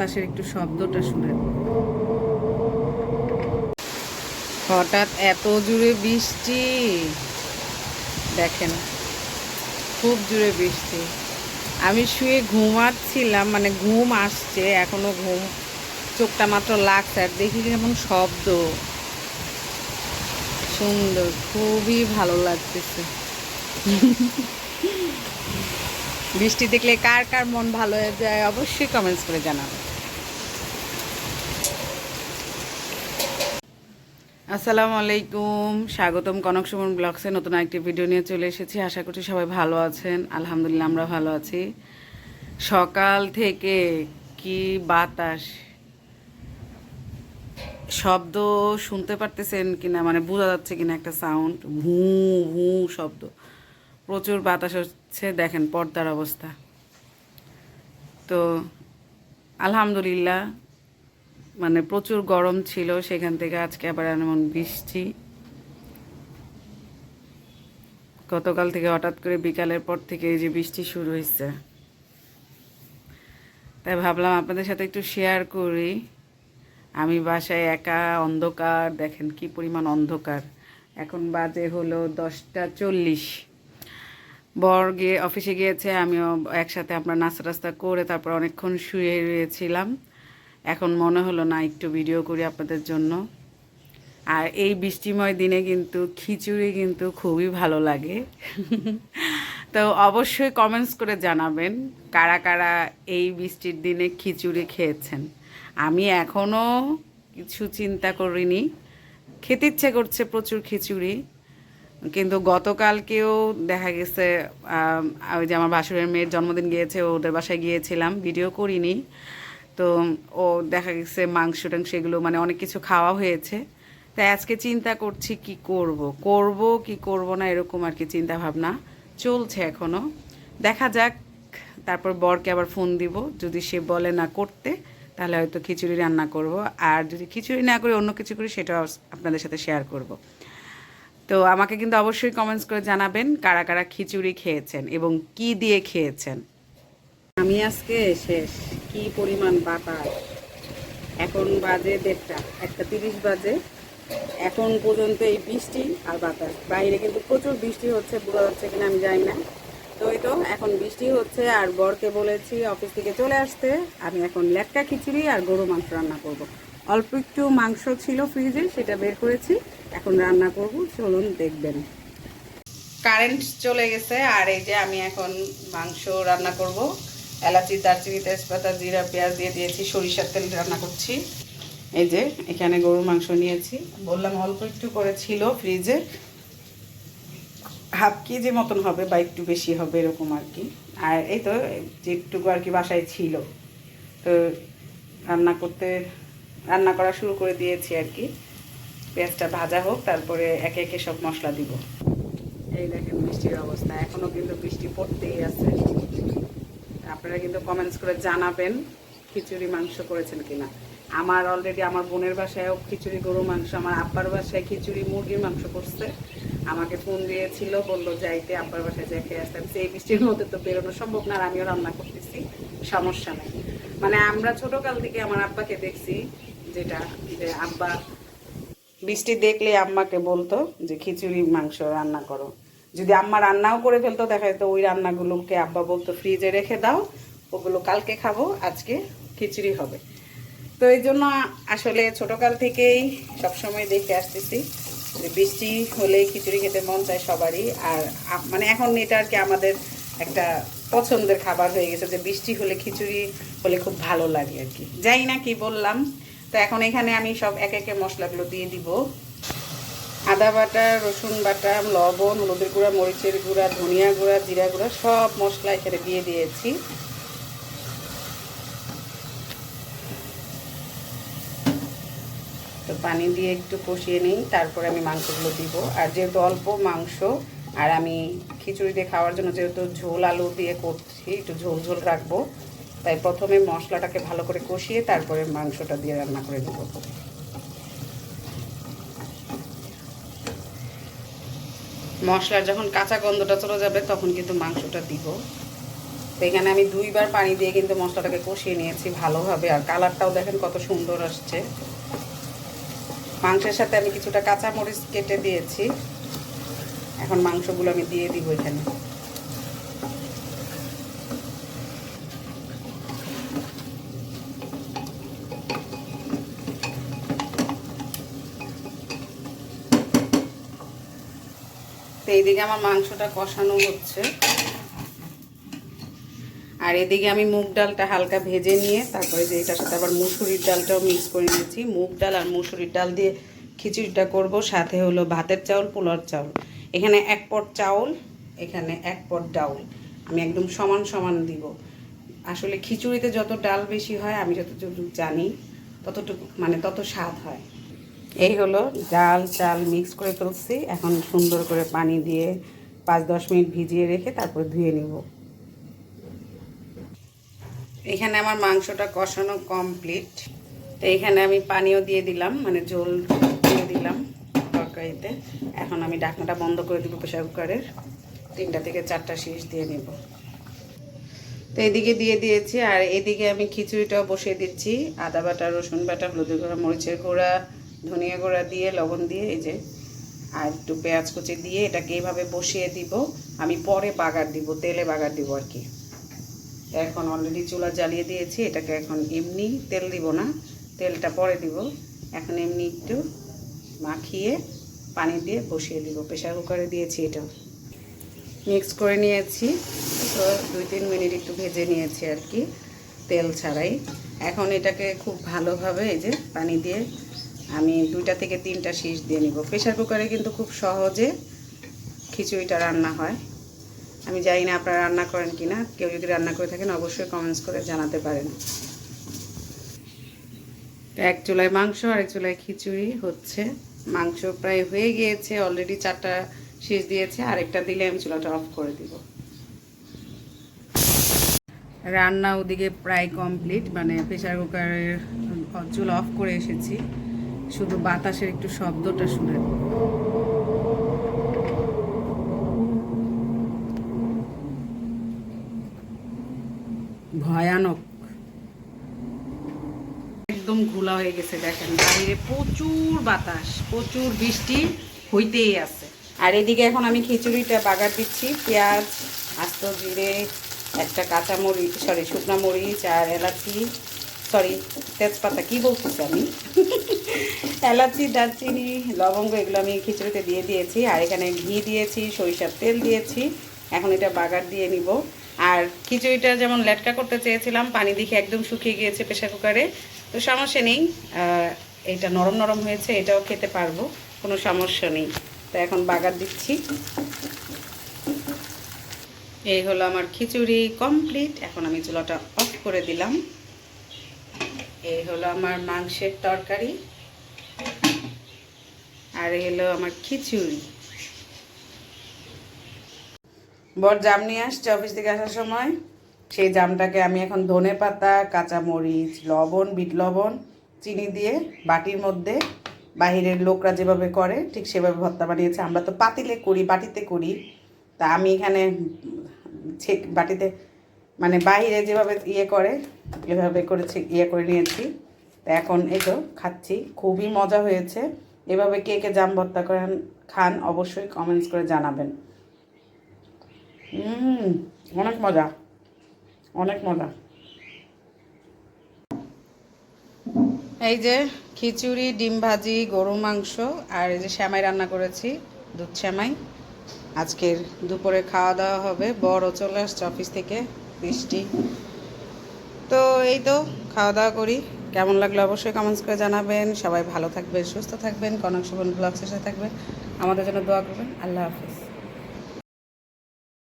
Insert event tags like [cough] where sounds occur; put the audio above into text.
বাতাসের একটু শব্দটা শুনেন। হঠাৎ এত জুড়ে বৃষ্টি। দেখেন, খুব জুড়ে বৃষ্টি। আমি শুয়ে ঘুমাচ্ছিলাম মানে ঘুম আসছে, এখনও ঘুম, চোখটা মাত্র লাগছে, আর দেখি যেমন শব্দ। সুন্দর, খুবই ভালো লাগতেছে। বৃষ্টি দেখলে কার কার মন ভালো হয়ে যায়, অবশ্যই কমেন্টস করে জানাবে আসসালামু আলাইকুম। স্বাগতম কনক সুমন ব্লগসে নতুন একটি ভিডিও নিয়ে চলে এসেছি। আশা করছি সবাই ভালো আছেন। আলহামদুলিল্লাহ আমরা ভালো আছি। সকাল থেকে কি বাতাস? শব্দ শুনতে পারতেছেন কিনা? মানে বোঝা যাচ্ছে কিনা একটা সাউন্ড ভু ভু শব্দ। প্রচুর বাতাস হচ্ছে। দেখেন পর্দার অবস্থা। তো, আলহামদুলিল্লাহ মানে প্রচুর গরম ছিল, সেখান থেকে আজকে আবার এমন বৃষ্টি। গতকাল থেকে হঠাৎ করে বিকালের পর থেকে এই যে বৃষ্টি শুরু হয়েছে তাই ভাবলাম আপনাদের সাথে একটু শেয়ার করি। আমি বাসায় একা, অন্ধকার, দেখেন কি পরিমাণ অন্ধকার। এখন বাজে হলো দশটা চল্লিশ। বর গিয়ে অফিসে গিয়েছে, আমিও একসাথে আমরা নাস্তা টাস্তা করে তারপর অনেকক্ষণ শুয়ে রয়েছিলাম। এখন মনে হলো না একটু ভিডিও করি আপনাদের জন্য। আর এই বৃষ্টিময় দিনে কিন্তু খিচুড়ি কিন্তু খুবই ভালো লাগে। [laughs] তো অবশ্যই কমেন্টস করে জানাবেন কারা কারা এই বৃষ্টির দিনে খিচুড়ি খেয়েছেন। আমি এখনও কিছু চিন্তা করিনি। খেতে ইচ্ছে করছে প্রচুর খিচুড়ি। কিন্তু গতকালকেও দেখা গেছে ওই যে আমার বাসুরের মেয়ের জন্মদিন গিয়েছে ওদের বাসায় গিয়েছিলাম ভিডিও করিনি। তো ও দেখা গেছে মাংস টাংস এগুলো মানে অনেক কিছু খাওয়া হয়েছে। তাই আজকে চিন্তা করছি কি করব? করব কি করব না এরকম আর কি চিন্তা ভাবনা চলছে এখনও। দেখা যাক, তারপর বরকে আবার ফোন দিব। যদি সে বলে না করতে, তাহলে হয়তো খিচুড়ি রান্না করব। আর যদি খিচুড়ি না করে, অন্য কিছু করি, সেটাও আপনাদের সাথে শেয়ার করব। তো আমাকে কিন্তু অবশ্যই কমেন্টস করে জানাবেন কারা কারা খিচুড়ি খেয়েছেন এবং কি দিয়ে খেয়েছেন। আমি আজকে শেষ। কি পরিমাণ বাতাস? এখন বাজে দেড়টা, একটা তিরিশ বাজে। এখন পর্যন্ত এই বৃষ্টি আর বাতাস। বাইরে কিন্তু প্রচুর বৃষ্টি হচ্ছে, বোঝা যাচ্ছে কিনা আমি জানি না। তো এই তো, এখন বৃষ্টি হচ্ছে আর বরকে বলেছি অফিস থেকে চলে আসতে। আমি এখন লেটকা খিচুড়ি আর গরু মাংস রান্না করব। অল্প একটু মাংস ছিল ফ্রিজে, সেটা বের করেছি। এখন রান্না করব, চলুন দেখবেন। কারেন্ট চলে গেছে, আর এই যে আমি এখন মাংস রান্না করব। এলাচি, দারচিনি, তেজপাতা, জিরা, পেঁয়াজ দিয়ে দিয়েছি, সরিষার তেল রান্না করছি। এই যে, এখানে গরুর মাংস নিয়েছি। বললাম অল্প একটু করে ছিল ফ্রিজে। হাফ কেজি মতন হবে বা একটু বেশি হবে এরকম আর কি। আর এই তো, যেটুকু আর কি বাসায় ছিল। তো রান্না করতে, রান্না করা শুরু করে দিয়েছি আর কি। পেঁয়াজটা ভাজা হোক, তারপরে একে একে সব মশলা দিব। এই দেখেন বৃষ্টির অবস্থা। এখনও কিন্তু বৃষ্টি পড়তেই আছে। আপনারা কিন্তু কমেন্টস করে জানাবেন খিচুড়ি মাংস করেছেন কিনা। আমার অলরেডি আমার বোনের বাসায়ও খিচুড়ি গরু মাংস, আমার আব্বার বাসায় খিচুড়ি, মুরগির মাংস করছে। আমাকে ফোন দিয়েছিল, বলল, যাইতে, আব্বার বাসায় যাই, খেয়ে আসতাম সেই বৃষ্টির মধ্যে তো বেরোনো সম্ভব না আর আমিও রান্না করতেছি, সমস্যা নেই। মানে আমরা ছোটকাল থেকে আমার আব্বাকে দেখছি, যেটা যে আব্বা বৃষ্টি দেখলে আম্মাকে বলতো যে, খিচুড়ি, মাংস রান্না করো। যদি আম্মা রান্নাও করে ফেলতো, দেখা যেত ওই রান্নাগুলোকে আব্বা বলতো, ফ্রিজে রেখে দাও, ওগুলো কালকে খাব, আজকে খিচুড়ি হবে। তো এই জন্য আসলে ছোটকাল থেকেই সবসময় দেখে আসতেছি যে বৃষ্টি হলে খিচুড়ি খেতে মন চায় সবারই। আর মানে এখন এটা আর কি আমাদের একটা পছন্দের খাবার হয়ে গেছে যে বৃষ্টি হলে খিচুড়ি হলে খুব ভালো লাগে আর কি। যাই না কি বললাম। তো এখন এখানে আমি সব এক একে মশলাগুলো দিয়ে দিব। আদা বাটা, রসুন বাটা, লবণ, হলুদের গুঁড়া, মরিচের গুঁড়া, ধনিয়া গুঁড়া, জিরা গুঁড়া, সব মশলা এখানে দিয়ে দিয়েছি। তো পানি দিয়ে একটু কষিয়ে নিই, তারপরে আমি মাংসগুলো দিব। আর যেহেতু অল্প মাংস, আর আমি খিচুড়ি দিয়ে খাওয়ার জন্য যেহেতু ঝোল আলু দিয়ে করছি, একটু ঝোল ঝোল রাখব, তাই প্রথমে মশলাটাকে ভালো করে কষিয়ে তারপরে মাংসটা দিয়ে রান্না করে দেবো মশলার যখন কাঁচা গন্ধটা চলে যাবে, তখন কিন্তু মাংসটা দিব। তো এখানে আমি দুইবার পানি দিয়ে কিন্তু মশলাটাকে কষিয়ে নিয়েছি ভালোভাবে। আর কালারটাও দেখেন কত সুন্দর আসছে। মাংসের সাথে আমি কিছুটা কাঁচামরিচ কেটে দিয়েছি। এখন মাংসগুলো আমি দিয়ে দিব এখানে। এইদিকে আমার মাংসটা কষানো হচ্ছে। আর এদিকে আমি মুগ ডালটা হালকা ভেজে নিয়ে তারপরে যে এটার সাথে আবার মুসুরির ডালটাও মিক্স করে নিয়েছি। মুগ ডাল আর মুসুরির ডাল দিয়ে খিচুড়িটা করব, সাথে হলো ভাতের চাউল পোলার চাউল। এখানে এক পট চাউল, এখানে এক পট ডাউল। আমি একদম সমান সমান দিব। আসলে খিচুড়িতে যত ডাল বেশি হয়, আমি যতটুকু জানি, ততটুকু মানে তত স্বাদ হয়। এই হলো ডাল চাল মিক্স করে ফেলছি। এখন সুন্দর করে পানি দিয়ে পাঁচ, দশ মিনিট ভিজিয়ে রেখে তারপর ধুয়ে নিব। এখানে আমার মাংসটা কষানো কমপ্লিট তো এখানে আমি পানিও দিয়ে দিলাম মানে ঝোল দিয়ে দিলাম তরকারিতে। এখন আমি ঢাকনাটা বন্ধ করে দিব প্রেশার কুকারের। তিনটা থেকে চারটা শীষ দিয়ে নেব। তো এদিকে দিয়ে দিয়েছি, আর এদিকে আমি খিচুড়িটাও বসিয়ে দিচ্ছি। আদা বাটা, রসুন বাটা হলুদ গুঁড়া, মরিচের গুঁড়া ধনিয়া গুঁড়া দিয়ে, লবণ দিয়ে, এই যে, আর একটু পেঁয়াজ কুচি দিয়ে এটাকে এইভাবে বসিয়ে দিব। আমি পরে বাগার দিব, তেলে বাগার দিব আর কি। এখন অলরেডি চুলা জ্বালিয়ে দিয়েছি, এটাকে এখন এমনি তেল দিব না, তেলটা পরে দিব। এখন এমনি একটু মাখিয়ে পানি দিয়ে বসিয়ে দিব প্রেশার কুকারে দিয়েছি এটা। মিক্স করে নিয়েছি, তো দুই তিন মিনিট একটু ভেজে নিয়েছি আর কি, তেল ছাড়াই। এখন এটাকে খুব ভালোভাবে এই যে পানি দিয়ে আমি দুইটা থেকে তিনটা শীষ দিয়ে নিব। প্রেশার কুকারে কিন্তু খুব সহজে খিচুড়িটা রান্না হয়। আমি জানি না আপনারা রান্না করেন কি না কেউ যদি রান্না করে থাকেন অবশ্যই কমেন্টস করে জানাতে পারেন। এক চুলায় মাংস আর এক চুলায় খিচুড়ি হচ্ছে। মাংস প্রায় হয়ে গিয়েছে অলরেডি চারটা শেষ দিয়েছে, আরেকটা দিলে আমি চুলাটা অফ করে দিব। রান্না ওদিকে প্রায় কমপ্লিট মানে প্রেশার কুকারের চুলা অফ করে এসেছি। শুধু বাতাসের একটু শব্দটা শুনে। ভয়ানক। একদম ঘোলা হয়ে গেছে, দেখেন। বাইরে প্রচুর বাতাস, প্রচুর বৃষ্টি হইতেই আছে। আর এদিকে এখন আমি খিচুড়িটা বাগার দিচ্ছি, পেঁয়াজ, আস্ত জিরে, একটা কাঁচা মরিচ সরি শুকনো মরিচ আর এলাচি সরি তেজপাতা কি বলতেছি আমি? এলাচি, দারচিনি, লবঙ্গ এগুলো আমি খিচুড়িতে দিয়ে দিয়েছি। আর এখানে ঘি দিয়েছি, সরিষার তেল দিয়েছি। এখন এটা বাগার দিয়ে নিব। আর খিচুড়িটা যেমন লেটকা করতে চেয়েছিলাম, পানি দেখে একদম শুকিয়ে গিয়েছে প্রেশার কুকারে। তো সমস্যা নেই। এটা নরম নরম হয়েছে, এটাও খেতে পারব, কোনো সমস্যা নেই। তো এখন বাগার দিচ্ছি। এই হলো আমার খিচুড়ি কমপ্লিট। এখন আমি চুলাটা অফ করে দিলাম। এই হলো আমার মাংসের তরকারি। আর হলো আমার খিচুড়ি। বর জাম নিয়ে আসছে অফিস থেকে আসার সময়। সেই জামটাকে আমি এখন ধনে পাতা, কাঁচামরিচ, লবণ, বিট লবণ, চিনি দিয়ে বাটির মধ্যে বাহিরের লোকরা যেভাবে করে, ঠিক সেভাবে ভর্তা বানিয়েছে। আমরা তো পাতিলে করি, বাটিতে করি। তা আমি এখানে বাটিতে মানে বাইরে যেভাবে ইয়ে করে, এভাবে করেছি ইয়ে করে নিয়েছি। তা এখন এই তো খাচ্ছি। খুবই মজা হয়েছে। এভাবে কে কে জাম ভর্তা করেন, খান অবশ্যই কমেন্টস করে জানাবেন। অনেক মজা। অনেক মজা। এই যে খিচুড়ি, ডিম ভাজি গরু মাংস আর এই যে শ্যামাই রান্না করেছি, দুধ শ্যামাই। আজকের দুপুরে খাওয়া দাওয়া হবে। বড় চলে আসছে অফিস থেকে। বৃষ্টি। তো এই তো, খাওয়া দাওয়া করি। কেমন লাগল অবশ্যই কমেন্টস করে জানাবেন। সবাই ভালো থাকবেন, সুস্থ থাকবেন কনক সুবন ব্লগসের সাথে থাকবেন। আমাদের জন্য দোয়া করবেন। আল্লাহ হাফিজ।